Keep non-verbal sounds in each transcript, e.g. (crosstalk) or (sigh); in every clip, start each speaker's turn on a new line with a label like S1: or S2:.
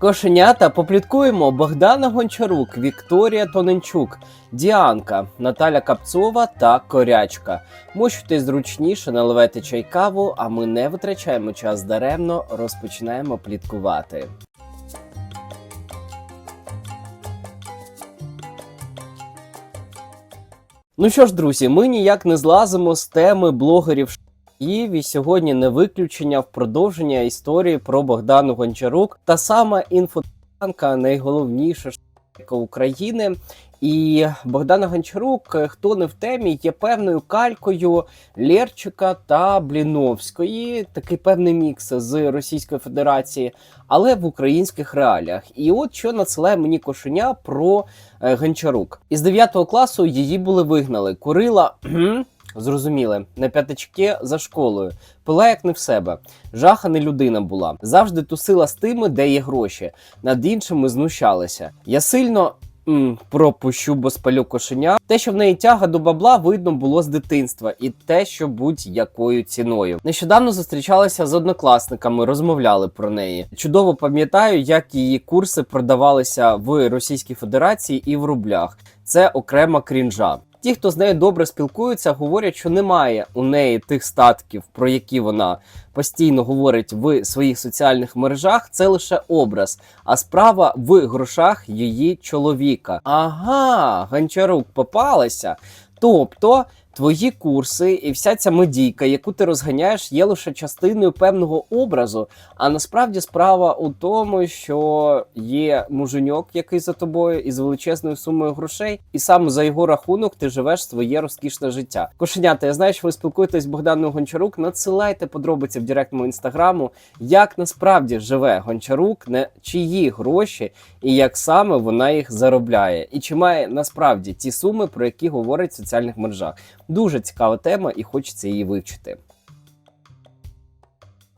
S1: Кошенята попліткуємо Богдана Гончарук, Вікторія Тоненчук, Діанка, Наталя Капцова та Корячка. Мощуйте зручніше, наливайте чай каву, а ми не витрачаємо час даремно, розпочинаємо пліткувати. Ну що ж, друзі, ми ніяк не злазимо з теми блогерів і сьогодні не виключення в продовження історії про Богдану Гончарук. Та сама інфотанка найголовніша шарка України. І Богдана Гончарук, хто не в темі, є певною калькою Лєрчика та Бліновської, такий певний мікс з Російської Федерації, але в українських реаліях. І от що надсилає мені кошеня про е, Гончарук. Із 9 класу її були вигнали. Курила. Зрозуміли, на п'ятачки за школою, пила як не в себе. Жаха не людина була. Завжди тусила з тими, де є гроші. Над іншими знущалися. Я сильно м, пропущу, бо спалю кошеня. Те, що в неї тяга до бабла, видно було з дитинства, і те, що будь-якою ціною. Нещодавно зустрічалася з однокласниками, розмовляли про неї. Чудово пам'ятаю, як її курси продавалися в Російській Федерації і в рублях. Це окрема крінжа. Ті, хто з нею добре спілкуються, говорять, що немає у неї тих статків, про які вона постійно говорить в своїх соціальних мережах. Це лише образ, а справа в грошах її чоловіка. Ага, Гончарук попалася. Тобто. Твої курси і вся ця медійка, яку ти розганяєш, є лише частиною певного образу. А насправді справа у тому, що є муженьок, який за тобою із величезною сумою грошей, і саме за його рахунок ти живеш своє розкішне життя. Кошенята, я знаю, що ви спілкуєтесь з Богданою Гончарук. Надсилайте подробиці в директному інстаграму, як насправді живе Гончарук, на чиї гроші і як саме вона їх заробляє, і чи має насправді ті суми, про які говорить в соціальних мережах. Дуже цікава тема, і хочеться її вивчити.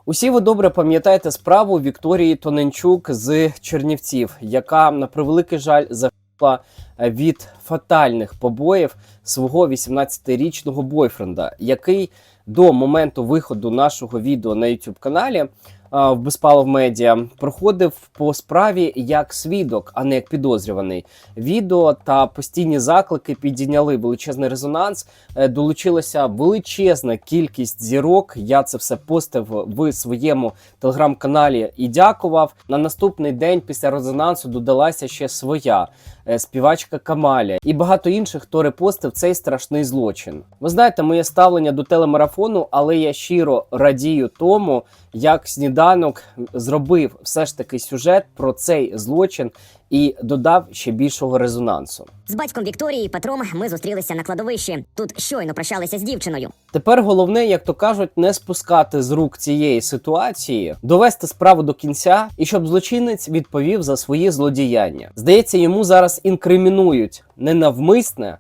S1: Усі ви добре пам'ятаєте справу Вікторії Тоненчук з Чернівців, яка на превеликий жаль загинула е, від фатальних побоїв свого 18-річного бойфренда, який до моменту виходу нашого відео на youtube каналі в Безпалов Медіа проходив по справі як свідок, а не як підозрюваний. Відео та постійні заклики підійняли величезний резонанс. Е, Долучилася величезна кількість зірок. Я це все постив в своєму телеграм-каналі і дякував. На наступний день після резонансу додалася ще своя е, співачка Камаля і багато інших, хто репостив цей страшний злочин. Ви знаєте, моє ставлення до телемарафону, але я щиро радію тому, як сніданок зробив все ж таки сюжет про цей злочин і додав ще більшого резонансу.
S2: З батьком Вікторії Петром ми зустрілися на кладовищі. Тут щойно прощалися з дівчиною.
S1: Тепер головне, як то кажуть, не спускати з рук цієї ситуації, довести справу до кінця і щоб злочинець відповів за свої злодіяння. Здається, йому зараз інкримінують не навмисне,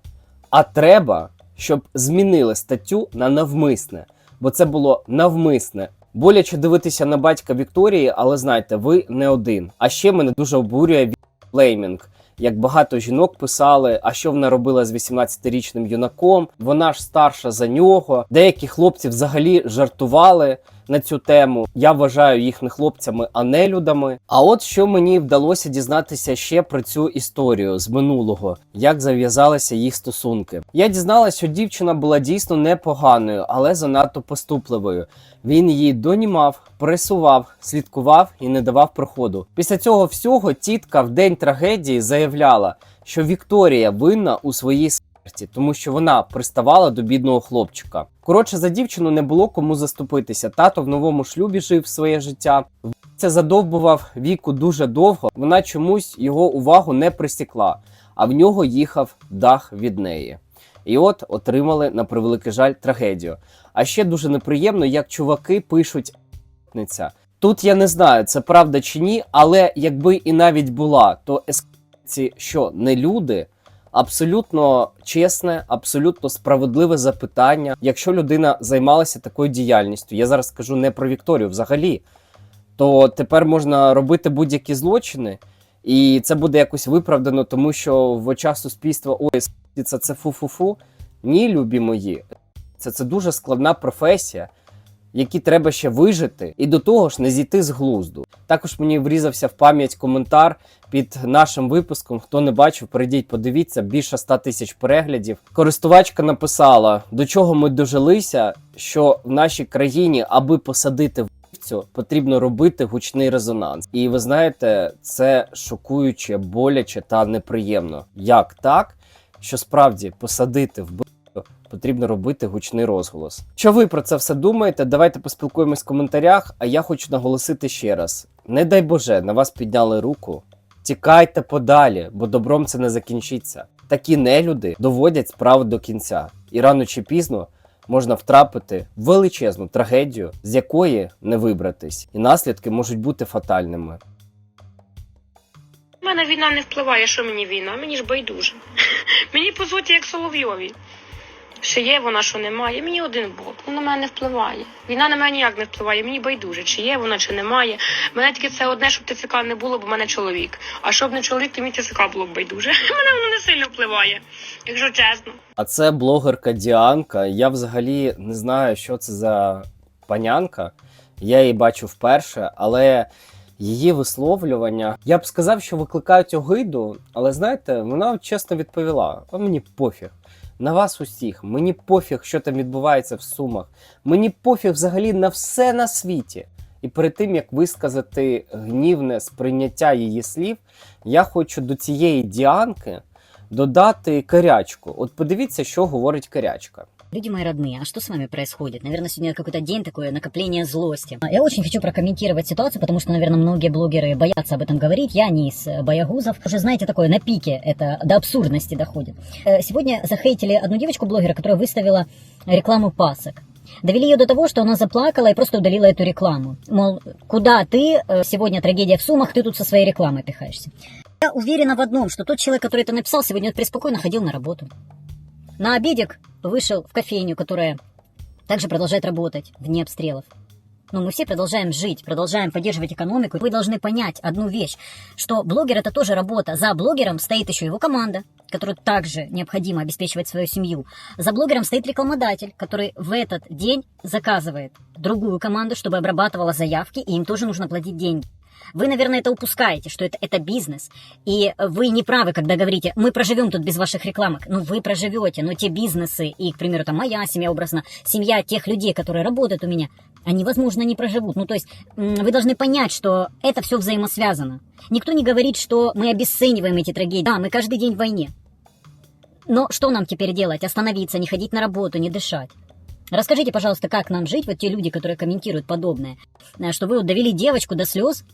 S1: а треба, щоб змінили статтю на навмисне, бо це було навмисне. Боляче дивитися на батька Вікторії, але знайте, ви не один. А ще мене дуже обурює блеймінг. Як багато жінок писали, а що вона робила з 18-річним юнаком? Вона ж старша за нього. Деякі хлопці взагалі жартували на цю тему. Я вважаю їх не хлопцями, а не людами. А от що мені вдалося дізнатися ще про цю історію з минулого, як зав'язалися їх стосунки. Я дізналася, що дівчина була дійсно непоганою, але занадто поступливою. Він її донімав, пресував, слідкував і не давав проходу. Після цього всього тітка в день трагедії заявляла, що Вікторія винна у своїй тому що вона приставала до бідного хлопчика. Коротше, за дівчину не було кому заступитися. Тато в новому шлюбі жив своє життя. Це задовбував віку дуже довго. Вона чомусь його увагу не присікла, а в нього їхав дах від неї. І от отримали на превеликий жаль трагедію. А ще дуже неприємно, як чуваки пишуть «ниця». Тут я не знаю, це правда чи ні, але якби і навіть була, то ескці що не люди. Абсолютно чесне, абсолютно справедливе запитання. Якщо людина займалася такою діяльністю, я зараз скажу не про Вікторію взагалі, то тепер можна робити будь-які злочини, і це буде якось виправдано, тому що в очах суспільства ой, це це фу-фу-фу. Ні, любі мої, це, це дуже складна професія. Які треба ще вижити, і до того ж не зійти з глузду. Також мені врізався в пам'ять коментар під нашим випуском. Хто не бачив, перейдіть, подивіться більше 100 тисяч переглядів. Користувачка написала, до чого ми дожилися, що в нашій країні, аби посадити вбивцю, потрібно робити гучний резонанс. І ви знаєте, це шокуюче, боляче та неприємно. Як так, що справді посадити вбивцю потрібно робити гучний розголос. Що ви про це все думаєте? Давайте поспілкуємось в коментарях. А я хочу наголосити ще раз: не дай Боже, на вас підняли руку. Тікайте подалі, бо добром це не закінчиться. Такі нелюди доводять справу до кінця, і рано чи пізно можна втрапити в величезну трагедію, з якої не вибратись, і наслідки можуть бути фатальними.
S3: У мене війна не впливає, що мені війна, мені ж байдуже. (laughs) Мені по суті як Соловйові. Що є вона, що немає. Мені один Бог. Ну на мене не впливає. Війна на мене ніяк не впливає. Мені байдуже, чи є вона, чи немає. Мене тільки це одне, щоб ТЦК не було, бо в мене чоловік. А щоб не чоловік, то мені ТЦК було б байдуже. (laughs) Мене воно не сильно впливає, якщо чесно.
S1: А це блогерка Діанка. Я взагалі не знаю, що це за панянка. Я її бачу вперше, але її висловлювання, я б сказав, що викликають огиду, але знаєте, вона чесно відповіла: а мені пофіг. На вас усіх, мені пофіг, що там відбувається в сумах. Мені пофіг взагалі на все на світі. І перед тим як висказати гнівне сприйняття її слів, я хочу до цієї діанки додати карячку. От подивіться, що говорить карячка.
S4: Люди мои родные, а что с вами происходит? Наверное, сегодня какой-то день такое накопление злости. А Я очень хочу прокомментировать ситуацию, потому что, наверное, многие блогеры боятся об этом говорить. Я не из э, боягузов. Уже, знаете, такое на пике, это до абсурдности доходит. Э, Сегодня захейтили одну девочку-блогера, которая выставила рекламу пасок. Довели ее до того, что она заплакала и просто удалила эту рекламу. Мол, куда ты, э, сегодня трагедия в Сумах, ты тут со своей рекламой пихаешься. Я уверена в одном, что тот человек, который это написал, сегодня преспокойно ходил на работу. На обедик вышел в кофейню, которая также продолжает работать вне обстрелов. Но мы все продолжаем жить, продолжаем поддерживать экономику. Вы должны понять одну вещь, что блогер это тоже работа. За блогером стоит еще его команда, которую также необходимо обеспечивать свою семью. За блогером стоит рекламодатель, который в этот день заказывает другую команду, чтобы обрабатывала заявки, и им тоже нужно платить деньги. Вы, наверное, это упускаете, что это, это бизнес. И вы не правы, когда говорите, мы проживем тут без ваших рекламок. Ну, вы проживете, но те бизнесы, и, к примеру, там моя семья образно, семья тех людей, которые работают у меня, они, возможно, не проживут. Ну, то есть, вы должны понять, что это все взаимосвязано. Никто не говорит, что мы обесцениваем эти трагедии. Да, мы каждый день в войне. Но что нам теперь делать? Остановиться, не ходить на работу, не дышать? Расскажите, пожалуйста, как нам жить, вот те люди, которые комментируют подобное, э, что вы вот довели девочку до слез,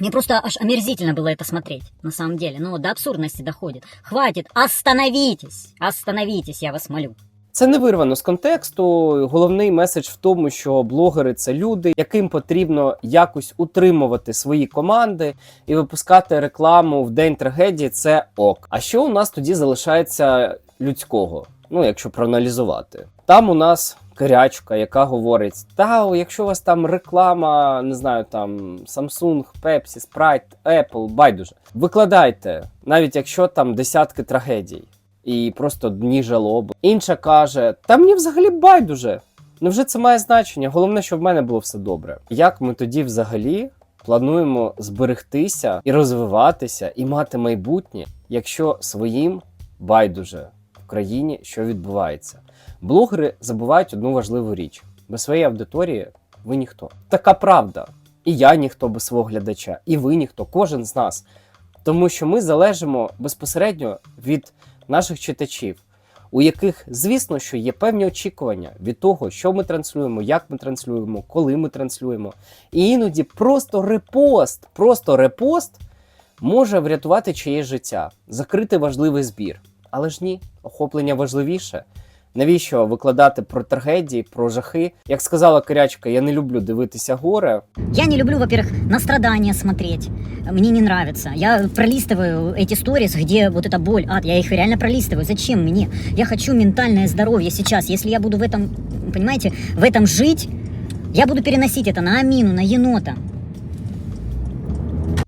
S4: мне просто аж омерзительно было это смотреть, на самом деле. Ну, до абсурдности доходит. Хватит, остановитесь, остановитесь, я вас молю.
S1: Це не вирвано з контексту. Головний меседж в тому, що блогери це люди, яким потрібно якось утримувати свої команди і випускати рекламу в день трагедії. Це ок. А що у нас тоді залишається людського? Ну, якщо проаналізувати, там у нас карячка, яка говорить: та якщо у вас там реклама, не знаю, там Samsung, Pepsi, Sprite, Apple, байдуже, викладайте, навіть якщо там десятки трагедій і просто дні жалоби. Інша каже: Та мені взагалі байдуже. Невже це має значення? Головне, щоб в мене було все добре. Як ми тоді взагалі плануємо зберегтися і розвиватися, і мати майбутнє, якщо своїм байдуже в країні що відбувається? Блогери забувають одну важливу річ: без своєї аудиторії ви ніхто. Така правда. І я ніхто без свого глядача, і ви ніхто, кожен з нас. Тому що ми залежимо безпосередньо від наших читачів, у яких, звісно, що є певні очікування від того, що ми транслюємо, як ми транслюємо, коли ми транслюємо. І іноді просто репост, просто репост може врятувати чиєсь життя, закрити важливий збір. Але ж ні, охоплення важливіше. Навіщо викладати про трагедії, про жахи? Як сказала Корячка, я не люблю дивитися горе.
S4: Я не люблю, во-первых, на страдания смотреть. Мне не нравится. Я пролистываю эти сторис, где вот эта боль, ад, я их реально пролистываю. Зачем мне? Я хочу ментальное здоровье сейчас. Если я буду в этом, понимаете, в этом жить, я буду переносить это на Амину, на енота.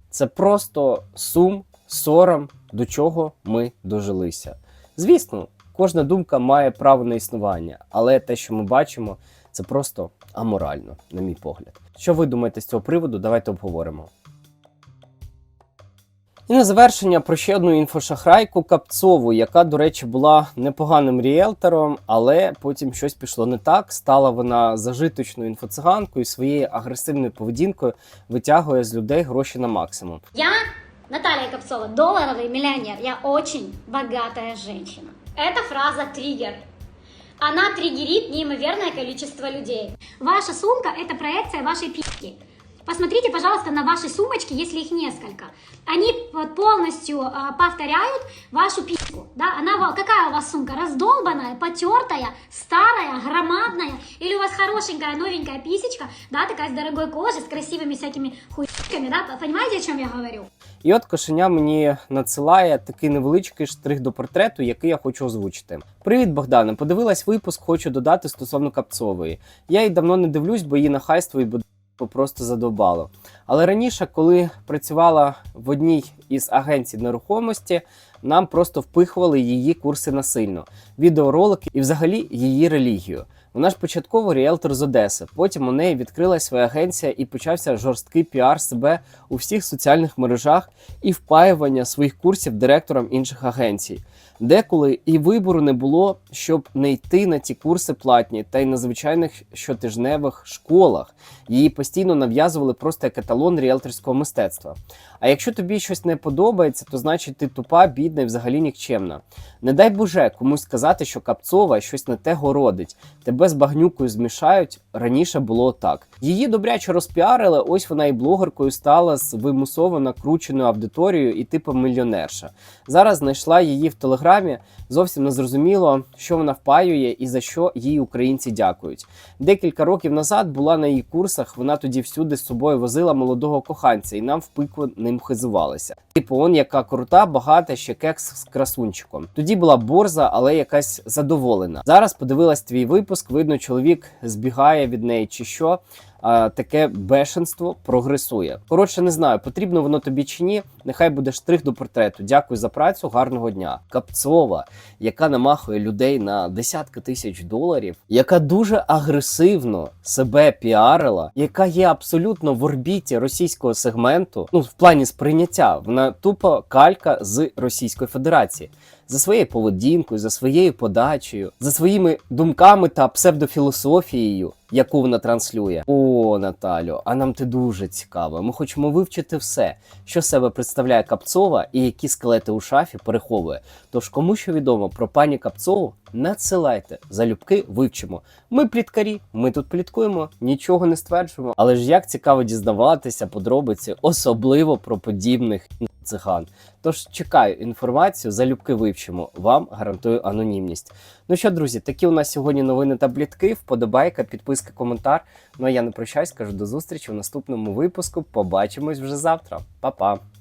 S1: Це просто сум, сором, до чого ми дожилися. Звісно, кожна думка має право на існування, але те, що ми бачимо, це просто аморально, на мій погляд. Що ви думаєте з цього приводу? Давайте обговоримо. І на завершення про ще одну інфошахрайку Капцову, яка, до речі, була непоганим ріелтором, але потім щось пішло не так. Стала вона зажиточною інфоциганкою і своєю агресивною поведінкою витягує з людей гроші на максимум.
S5: Я, Наталья Копцова, долларовый миллионер. Я очень богатая женщина. Эта фраза триггер. Она триггерит неимоверное количество людей. Ваша сумка – это проекция вашей пи***ки. Посмотрите, пожалуйста, на ваши сумочки, если их несколько. Они полностью а, повторяют вашу письку. Да? Она, какая у вас сумка? Раздолбанная, потертая, старая, громадная? Или у вас хорошенькая, новенькая писечка, да, такая с дорогой кожей, с красивыми всякими хуйками, да? Понимаете, о чем я говорю?
S1: І от кошеня мені надсилає такий невеличкий штрих до портрету, який я хочу озвучити. Привіт, Богдане. Подивилась випуск, хочу додати стосовно Капцової. Я її давно не дивлюсь, бо її нахайство і просто задовбало. Але раніше, коли працювала в одній із агенцій нерухомості, нам просто впихували її курси насильно, відеоролики і взагалі її релігію. Вона ж початково ріелтор з Одеси. Потім у неї відкрилась своя агенція і почався жорсткий піар себе у всіх соціальних мережах і впаювання своїх курсів директорам інших агенцій. Деколи і вибору не було, щоб не йти на ці курси платні та й на звичайних щотижневих школах. Її постійно нав'язували просто як еталон ріелторського мистецтва. А якщо тобі щось не подобається, то значить ти тупа, бідна і взагалі нікчемна. Не дай Боже комусь сказати, що Капцова щось не те городить, з багнюкою змішають. Раніше було так. Її добряче розпіарили. Ось вона і блогеркою стала з вимусово накрученою аудиторією і типу мільйонерша. Зараз знайшла її в телеграмі. Зовсім не зрозуміло, що вона впаює і за що їй українці дякують. Декілька років назад була на її курсах. Вона тоді всюди з собою возила молодого коханця, і нам в пику ним хизувалися. Типу, он яка крута, багата, ще кекс з красунчиком. Тоді була борза, але якась задоволена. Зараз подивилась твій випуск. Видно, чоловік збігає від неї чи що. Таке бешенство прогресує. Коротше, не знаю, потрібно воно тобі чи ні. Нехай буде штрих до портрету. Дякую за працю, гарного дня. Капцова, яка намахує людей на десятки тисяч доларів, яка дуже агресивно себе піарила, яка є абсолютно в орбіті російського сегменту, ну в плані сприйняття, вона тупо калька з Російської Федерації. За своєю поведінкою, за своєю подачею, за своїми думками та псевдофілософією, яку вона транслює. О, Наталю, а нам ти дуже цікаво. Ми хочемо вивчити все, що себе представляє Капцова і які скелети у шафі переховує. Тож, кому що відомо про пані Капцову, надсилайте залюбки, вивчимо. Ми пліткарі, ми тут пліткуємо, нічого не стверджуємо. Але ж як цікаво дізнаватися подробиці, особливо про подібних циган. Тож чекаю інформацію, залюбки вивчимо. Вам гарантую анонімність. Ну що, друзі, такі у нас сьогодні новини та блітки. Вподобайка, підписка, коментар. Ну а я не прощаюсь, кажу до зустрічі в наступному випуску. Побачимось вже завтра. Па-па!